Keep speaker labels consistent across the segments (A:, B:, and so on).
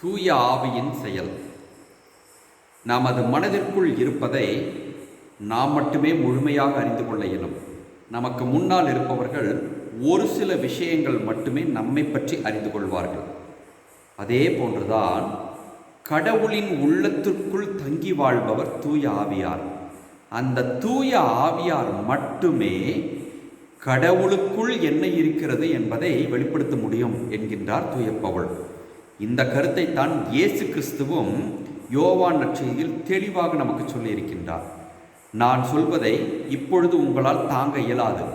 A: தூய ஆவியின் செயல். நமது மனதிற்குள் இருப்பதை நாம் மட்டுமே முழுமையாக அறிந்து கொள்ள இயலும். நமக்கு முன்னால் இருப்பவர்கள் ஒரு சில விஷயங்கள் மட்டுமே நம்மை பற்றி அறிந்து கொள்வார்கள். அதே போன்றுதான் கடவுளின் உள்ளத்திற்குள் தங்கி வாழ்பவர் தூய ஆவியார். அந்த தூய ஆவியார் மட்டுமே கடவுளுக்குள் என்ன இருக்கிறது என்பதை வெளிப்படுத்த முடியும் என்கின்றார் தூய இந்த கருத்தை தான் இயேசு கிறிஸ்துவும் யோவான் நற்செய்தியில் தெளிவாக நமக்கு சொல்லியிருக்கின்றார். நான் சொல்வதை இப்பொழுது உங்களால் தாங்க இயலாது.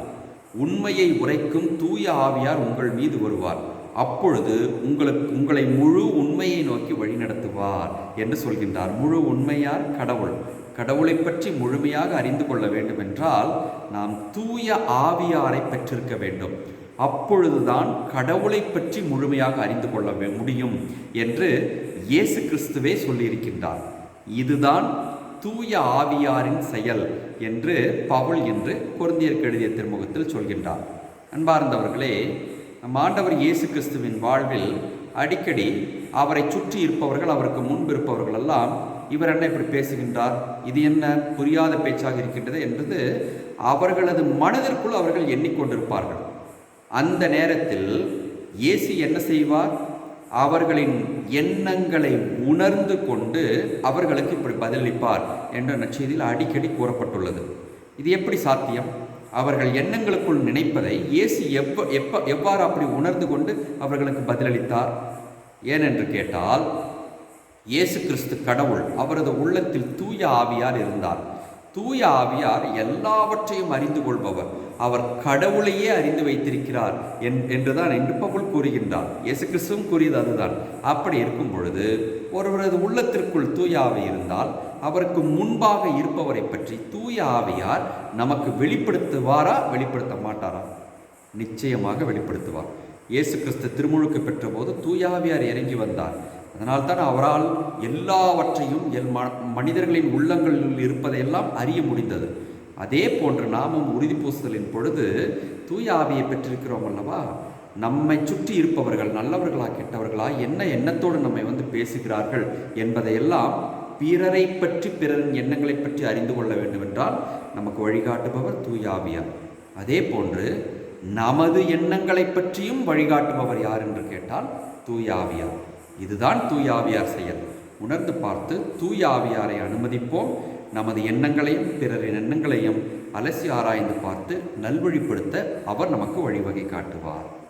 A: உண்மையை உரைக்கும் தூய ஆவியார் உங்கள் மீது வருவார். அப்பொழுது உங்களுக்கு உங்களை முழு உண்மையை நோக்கி வழிநடத்துவார் என்று சொல்கின்றார். முழு உண்மையார் கடவுள். கடவுளை பற்றி முழுமையாக அறிந்து கொள்ள வேண்டும் என்றால் நாம் தூய ஆவியாரை பெற்றிருக்க வேண்டும். அப்பொழுதுதான் கடவுளை பற்றி முழுமையாக அறிந்து கொள்ள முடியும் என்று இயேசு கிறிஸ்துவே சொல்லியிருக்கின்றார். இதுதான் தூய ஆவியாரின் செயல் என்று பவுல் என்று கொரிந்தியருக்கு எழுதிய திருமுகத்தில் சொல்கின்றார். அன்பார்ந்தவர்களே நம் ஆண்டவர் இயேசு கிறிஸ்துவின் வாழ்வில் அடிக்கடி அவரை சுற்றி இருப்பவர்கள் அவருக்கு முன்பு இருப்பவர்கள் எல்லாம் இவர் என்ன இப்படி பேசுகின்றார்? இது என்ன புரியாத பேச்சாக இருக்கின்றது? என்பது அவர்களது மனதிற்குள் அவர்கள் எண்ணிக்கொண்டிருப்பார்கள். அந்த நேரத்தில் இயேசு என்ன செய்வார்? அவர்களின் எண்ணங்களை உணர்ந்து கொண்டு அவர்களுக்கு இப்படி பதிலளிப்பார் என்ற நற்செய்தியில் அடிக்கடி கூறப்பட்டுள்ளது. இது எப்படி சாத்தியம்? அவர்கள் எண்ணங்களுக்குள் நினைப்பதை இயேசு எவ்வ எப்ப எவ்வாறு அப்படி உணர்ந்து கொண்டு அவர்களுக்கு பதிலளித்தார்? ஏனென்று கேட்டால் இயேசு கிறிஸ்து கடவுள் அவரது உள்ளத்தில் தூய ஆவியார் இருந்தார். தூய ஆவியார் எல்லாவற்றையும் அறிந்து கொள்பவர். அவர் கடவுளையே அறிந்து வைத்திருக்கிறார் என் என்றுதான் என்று பவுல் கூறுகின்றார். இயேசு கிறிஸ்துவும் கூறியது அதுதான். அப்படி இருக்கும் பொழுது ஒருவரது உள்ளத்திற்குள் தூய ஆவி இருந்தால் அவருக்கு முன்பாக இருப்பவரை பற்றி தூய ஆவியார் நமக்கு வெளிப்படுத்துவாரா வெளிப்படுத்த மாட்டாரா? நிச்சயமாக வெளிப்படுத்துவார். இயேசு கிறிஸ்து திருமுழுக்கு பெற்றபோது தூயாவியார் இறங்கி வந்தார். அதனால்தான் அவரால் எல்லாவற்றையும் எல் ம- மனிதர்களின் உள்ளங்களில் இருப்பதையெல்லாம் அறிய முடிந்தது. அதே போன்று நாமும் உறுதி பூசுதலின் பொழுது தூய ஆவியை பெற்றிருக்கிறோம் அல்லவா? நம்மை சுற்றி இருப்பவர்கள் நல்லவர்களா கெட்டவர்களா என்ன எண்ணத்தோடு நம்மை வந்து பேசுகிறார்கள் என்பதையெல்லாம் பிறரை பற்றி பிறரின் எண்ணங்களை பற்றி அறிந்து கொள்ள வேண்டுமென்றால் நமக்கு வழிகாட்டுபவர் தூயாவியார் அதே போன்று நமது எண்ணங்களை பற்றியும் வழிகாட்டுபவர் யார் என்று கேட்டால் தூயாவியார் இதுதான் தூயாவியார் செயல். உணர்ந்து பார்த்து தூயாவியாரை அனுமதிப்போம். நமது எண்ணங்களையும் பிறரின் எண்ணங்களையும் அலசி ஆராய்ந்து பார்த்து நல்வழிப்படுத்த அவர் நமக்கு வழிவகை காட்டுவார்.